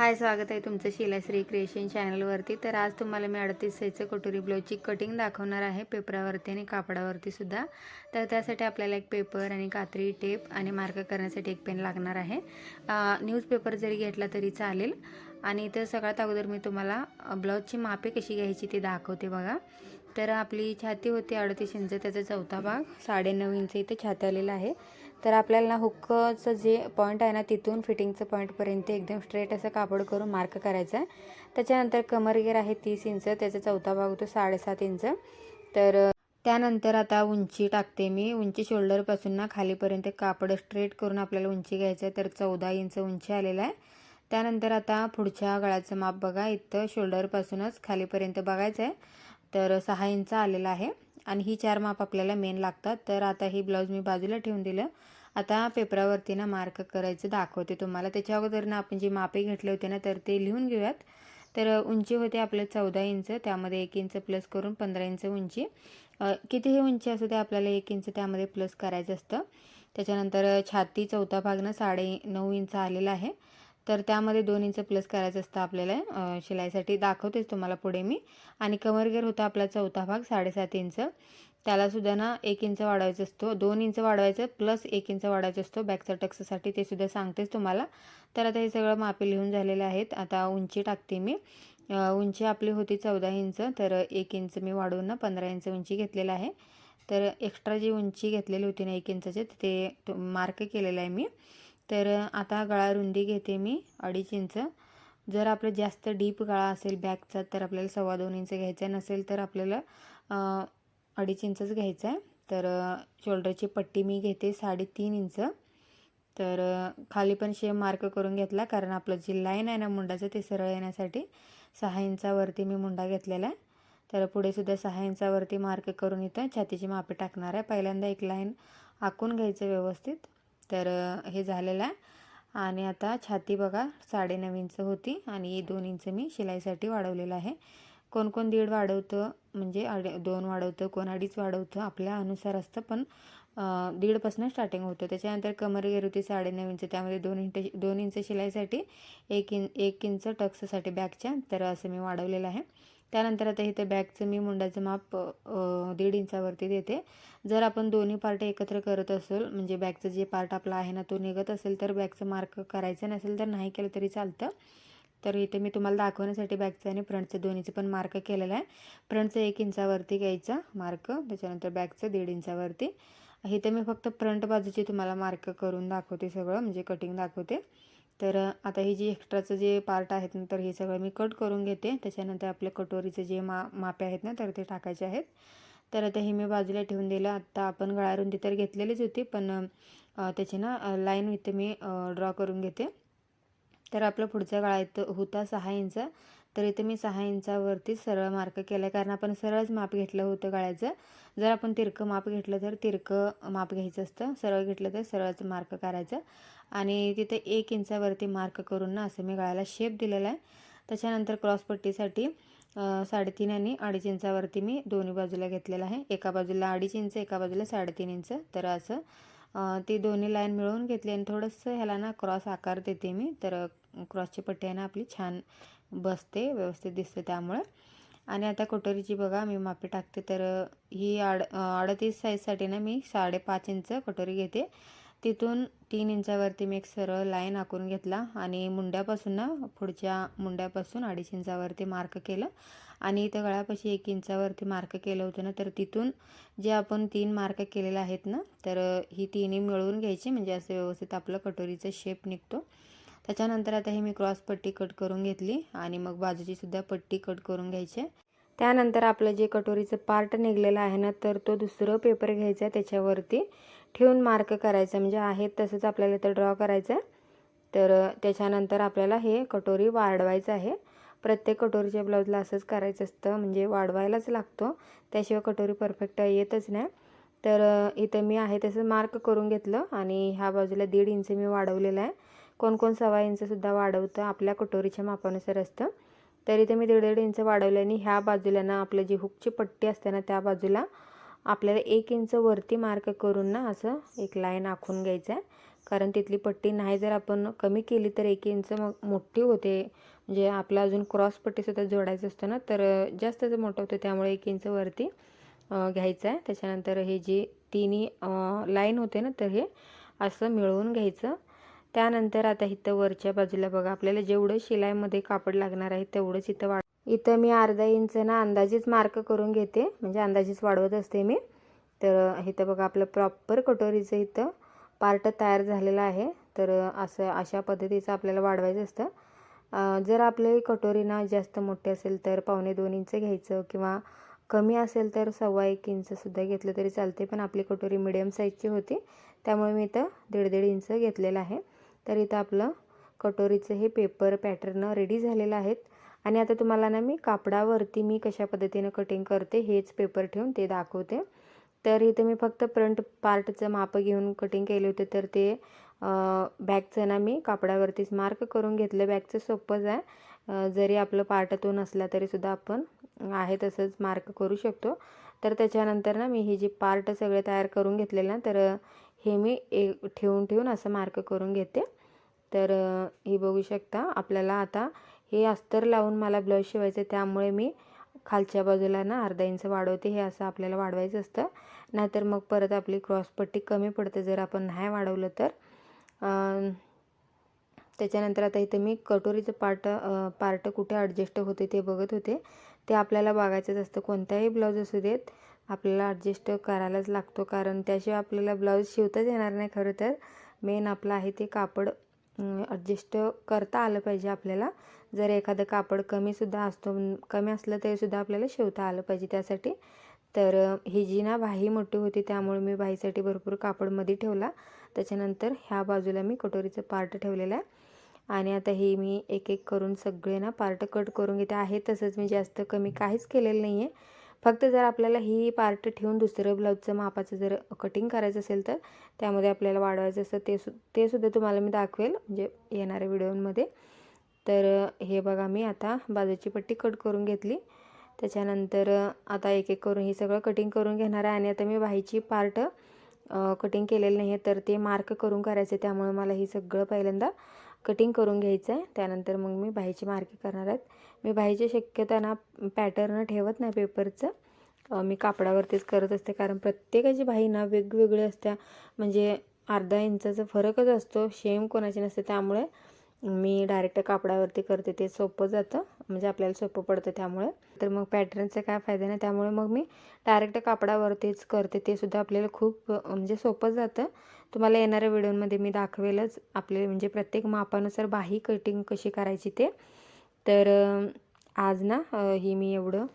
हाय स्वागत आहे तुमचं शिलाश्री क्रिएशन चॅनलवरती. तर आज तुम्हाला मी अडतीस साईजचं कटोरी ब्लाऊजची कटिंग दाखवणार आहे पेपरावरती आणि कापडावरती सुद्धा. तर त्यासाठी आपल्याला एक पेपर आणि कात्री टेप आणि मार्क करण्यासाठी एक पेन लागणार आहे. न्यूजपेपर जरी घेतला तरी चालेल. आणि इथं सगळ्यात अगोदर मी तुम्हाला ब्लाऊजची मापे कशी घ्यायची ती दाखवते बघा. तर आपली छाती होती अडतीस इंच त्याचा चौथा भाग साडेनऊ इंच इथे छाती आलेला आहे. तर आपल्याला ना हुक्कचं जे पॉईंट आहे ना तिथून फिटिंगचं पॉईंटपर्यंत एकदम स्ट्रेट असं कापड करून मार्क करायचं आहे. त्याच्यानंतर कमर गिअर आहे तीस इंच त्याचा चौथा भाग होतो साडेसात इंच. तर त्यानंतर आता उंची टाकते मी. उंची शोल्डरपासून ना खालीपर्यंत कापड स्ट्रेट करून आपल्याला उंची घ्यायचं आहे. तर चौदा इंच उंची आलेला आहे. त्यानंतर आता पुढच्या गळ्याचं माप बघा. इथं शोल्डरपासूनच खालीपर्यंत बघायचं आहे. तर सहा इंच आलेला आहे. आणि ही चार माप आपल्याला मेन लागतात. तर आता हे ब्लाऊज मी बाजूला ठेवून दिलं. आता पेपरावरती ना मार्क करायचं दाखवते तुम्हाला. त्याच्या अगोदर ना आपण जी मापे घेतले होते ना तर ते लिहून घेऊयात. तर उंची होते आपलं चौदा इंच. त्यामध्ये एक इंच प्लस करून पंधरा इंच उंची. कितीही उंची असू दे आपल्याला एक इंच त्यामध्ये प्लस करायचं असतं. त्याच्यानंतर छाती चौथा भाग ना साडे नऊ इंच आलेला आहे. तर त्यामध्ये दोन इंच प्लस करायचं असतं आपल्याला शिलाईसाठी. दाखवतेच तुम्हाला पुढे मी. आणि कमरगेर होता आपला चौथा भाग साडेसात इंच. त्यालासुद्धा ना एक इंच वाढवायचं असतो. दोन इंच वाढवायचं प्लस एक इंच वाढवायचं असतो बॅकचा टक्ससाठी ते सुद्धा सांगतेच तुम्हाला. तर आता हे सगळं मापे लिहून झालेले आहेत. आता उंची टाकते मी. उंची आपली होती चौदा इंच. तर एक इंच मी वाढवून ना पंधरा इंच उंची घेतलेलं आहे. तर एक्स्ट्रा जी उंची घेतलेली होती ना एक इंचाचे ते मार्क केलेलं आहे मी. तर आता गळा रुंदी घेते मी अडीच इंच. जर आपलं जास्त डीप गळा असेल बॅकचा तर आपल्याला सव्वा दोन इंच घ्यायचा नसेल तर आपल्याला अडीच इंचच घ्यायचं आहे. तर शोल्डरची पट्टी मी घेते साडेतीन इंच. तर खाली पण शेम मार्क करून घेतला कारण आपलं जी लाईन आहे ना मुंडाचं ते सरळ येण्यासाठी सहा इंचावरती मी मुंडा घेतलेला आहे. तर पुढे सुद्धा सहा इंचावरती मार्क करून इथं छातीची मापे टाकणार आहे. पहिल्यांदा एक लाईन आखून घ्यायचं व्यवस्थित. तर हे झालेलं आहे. आणि आता छाती बघा साडेनऊ इंच होती आणि दोन इंच मी शिलाईसाठी वाढवलेलं आहे. कोण कोण दीड वाढवतं म्हणजे अड दोन वाढवतं कोण अडीच वाढवतं आपल्या अनुसार असतं पण दीडपासून स्टार्टिंग होतं. त्याच्यानंतर कमर घेर होती साडेनऊ इंच त्यामध्ये दोन इंच दोन इंच शिलाईसाठी एक इन एक इंच टक्ससाठी बॅकच्या तर असं मी वाढवलेलं आहे. त्यानंतर आता इथे बॅकचं मी मुंडाचं माप दीड इंचावरती देते. जर आपण दोन्ही पार्ट एकत्र करत असेल म्हणजे बॅकचं जे पार्ट आपला आहे ना तो निघत असेल तर बॅकचं मार्क करायचं नसेल तर नाही केलं तरी चालतं. तर इथे मी तुम्हाला दाखवण्यासाठी बॅकचं आणि फ्रंटचं दोन्हीचं पण मार्क केलेलं आहे. फ्रंटचं एक इंचावरती घ्यायचं मार्क त्याच्यानंतर बॅकचं दीड इंचावरती. इथे मी फक्त फ्रंट बाजूची तुम्हाला मार्क करून दाखवते सगळं म्हणजे कटिंग दाखवते. तर आता ही जी एक्स्ट्राचं जे पार्ट आहेत ना तर हे सगळं मी कट करून घेते. त्याच्यानंतर आपल्या कटोरीचे जे मा मापे आहेत ना तर ते टाकायचे आहेत. तर आता हे मी बाजूला ठेवून दिलं. आत्ता आपण गळारुंदी तर घेतलेलीच होती पण त्याची ना लाईन इथे मी ड्रॉ करून घेते. तर आपला पुढचा गाळा इथं होता सहा इंच. तर इथे मी सहा इंचावरती सरळ मार्क केला आहे कारण आपण सरळच माप घेतलं होतं गळ्याचं. जर आपण तिरकं माप घेतलं तर तिरकं माप घ्यायचं असतं. सरळ घेतलं तर सरळच मार्क करायचं. आणि तिथे एक इंचावरती मार्क करून ना असं मी गळ्याला शेप दिलेला आहे. त्याच्यानंतर क्रॉसपट्टीसाठी साडेतीन आणि अडीच इंचावरती मी दोन्ही बाजूला घेतलेलं आहे. एका बाजूला अडीच इंच एका बाजूला साडेतीन इंच. तर असं ती दोन्ही लाईन मिळवून घेतली आणि थोडंसं ह्याला ना क्रॉस आकार देते मी. तर क्रॉसची पट्टी आहे ना आपली छान बसते व्यवस्थित दिसते त्यामुळे. आणि आता कटोरीची बघा मी मापे टाकते तर ही आड अडतीस साईजसाठी ना मी साडेपाच इंच कटोरी घेते. तिथून तीन इंचावरती मी एक सरळ लाईन आखून घेतला आणि मुंड्यापासून ना पुढच्या मुंड्यापासून अडीच इंचावरती मार्क केलं. आणि इथं गळ्यापाशी एक इंचावरती मार्क केलं होतं ना तर तिथून जे आपण तीन मार्क केलेले आहेत ना तर ही तिन्ही मिळवून घ्यायची म्हणजे असं व्यवस्थित आपलं कटोरीचा शेप निघतो. त्याच्यानंतर आता हे मी क्रॉस पट्टी कट करून घेतली आणि मग बाजूची सुद्धा पट्टी कट करून घ्यायची. त्यानंतर आपलं जे कटोरीचं पार्ट निघलेलं आहे ना तर तो दुसरं पेपर घ्यायचा आहे त्याच्यावरती. ठेवून मार्क करायचं म्हणजे आहे तसंच आपल्याला तर ड्रॉ करायचं आहे. तर त्याच्यानंतर आपल्याला हे कटोरी वाढवायचं आहे. प्रत्येक कटोरीच्या ब्लाऊजला असंच करायचं असतं म्हणजे वाढवायलाच लागतो. त्याशिवाय कटोरी परफेक्ट येतच नाही. तर इथं मी आहे तसं मार्क करून घेतलं आणि ह्या बाजूला दीड इंच मी वाढवलेलं आहे. कोण कोण सव्वा इंचसुद्धा वाढवतं आपल्या कटोरीच्या मापानुसार असतं. तरी ते मी दीड दीड इंच वाढवलं आणि ह्या बाजूला ना आपलं जी हुकची पट्टी असते ना त्या बाजूला आपल्याला एक इंच वरती मार्क करून ना असं एक लाईन आखून घ्यायचं आहे. कारण तिथली पट्टी नाही जर आपण कमी केली तर एक इंच मग मोठी होते. म्हणजे आपला अजून क्रॉस पट्टीसुद्धा जोडायचं असतं ना तर जास्तच मोठं होतं त्यामुळे एक इंच वरती घ्यायचं आहे. त्याच्यानंतर हे जी तिन्ही लाईन होते ना तर हे असं मिळवून घ्यायचं. त्यानंतर आता इथं वरच्या बाजूला बघा आपल्याला जेवढं शिलाईमध्ये कापड लागणार आहे तेवढंच इथं वाढ इथं मी अर्धा इंच ना अंदाजेच मार्क करून घेते म्हणजे अंदाजेच वाढवत असते मी. तर इथं बघा आपलं प्रॉपर कटोरीचं इथं पार्ट तयार झालेला आहे. तर असं अशा पद्धतीचं आपल्याला वाढवायचं असतं. जर आपली कटोरी ना जास्त मोठी असेल तर पावणे दोन इंच घ्यायचं किंवा कमी असेल तर सव्वा एक इंचसुद्धा घेतलं तरी चालते पण आपली कटोरी मिडियम साईजची होती त्यामुळे मी इथं दीड दीड इंच घेतलेलं आहे. तर इथं आपलं कटोरीचं हे पेपर पॅटर्न रेडी झालेलं आहेत. आणि आता तुम्हाला ना मी कापडावरती मी कशा पद्धतीनं कटिंग करते हेच पेपर ठेवून ते दाखवते. तर इथे मी फक्त फ्रंट पार्टचं माप घेऊन कटिंग केले होते तर ते बॅगचं ना मी कापडावरतीच मार्क करून घेतलं. बॅगचं सोपंच आहे. जरी आपलं पार्ट तो नसला तरीसुद्धा आपण आहे तसंच मार्क करू शकतो. तर त्याच्यानंतर ना मी हे जे पार्ट सगळे तयार करून घेतलेलं ना तर हे मी ए ठेवून ठेवून असं मार्क करून घेते. तर हे बघू शकता आपल्याला आता हे अस्तर लावून मला ब्लाऊज शिवायचं त्यामुळे मी खालच्या बाजूला ना अर्धा इंच वाढवते हे असं आपल्याला वाढवायचं असतं. नाहीतर मग परत आपली क्रॉसपट्टी कमी पडते जर आपण नाही वाढवलं तर. त्याच्यानंतर आता इथं मी कटोरीचं पार्ट पार्ट कुठे ॲडजस्ट होते ते बघत होते. ते आपल्याला बघायचंच असतं. कोणताही ब्लाऊज असू देत आपल्याला ॲडजस्ट करायलाच लागतो. कारण त्याशिवाय आपल्याला ब्लाऊज शिवताच येणार नाही खरं तर. मेन आपलं आहे ते कापड ॲडजस्ट करता आलं पाहिजे आपल्याला. जर एखादं कापड कमीसुद्धा असतो कमी असलं तरीसुद्धा आपल्याला शिवता आलं पाहिजे त्यासाठी. तर ही जी ना बाही मोठी होती त्यामुळे मी बाहीसाठी भरपूर कापडमध्ये ठेवला. त्याच्यानंतर ह्या बाजूला मी कटोरीचं पार्ट ठेवलेलं आहे. आणि आता हे मी एक एक करून सगळे ना पार्ट कट करून घेते. आहे तसंच मी जास्त कमी काहीच केलेलं नाही आहे फक्त जर आपल्याला ही पार्ट ठेवून दुसरं ब्लाऊजचं मापाचं जर कटिंग करायचं असेल तर त्यामध्ये आपल्याला वाढवायचं असतं ते सु ते सुद्धा तुम्हाला मी दाखवेल म्हणजे येणाऱ्या व्हिडिओमध्ये. तर हे बघा मी आता बाजूची पट्टी कट करून घेतली. त्याच्यानंतर आता एक एक करून हे सगळं कटिंग करून घेणार आहे आणि आता मी बाहीची पार्ट कटिंग केलेलं नाही आहे तर ते मार्क करून करायचं त्यामुळे मला हे सगळं पहिल्यांदा कटिंग करून घ्यायचं आहे त्यानंतर मग मी बाहीची मार्किंग करणार आहेत मी बाहीची शक्यता ना पॅटर्न ठेवत नाही पेपरचं मी कापडावरतीच करत असते कारण प्रत्येकाची बाही ना वेगवेगळी असत्या. म्हणजे अर्धा इंचाचा फरकच असतो शेम कोणाची नसते. त्यामुळे मी डायरेक्ट कापडावरती करते ते सोपं जातं. म्हणजे आपल्याला सोपं पडतं त्यामुळे. तर मग पॅटर्नचा काय फायदा नाही त्यामुळे मग मी डायरेक्ट कापडावरतीच करते. ते सुद्धा आपल्याला खूप म्हणजे सोपं जातं. तुम्हाला येणाऱ्या व्हिडिओमध्ये मी दाखवेलच आपले म्हणजे प्रत्येक मापानुसार बाही कटिंग कशी करायची ते. तर आज ना हे मी एवढं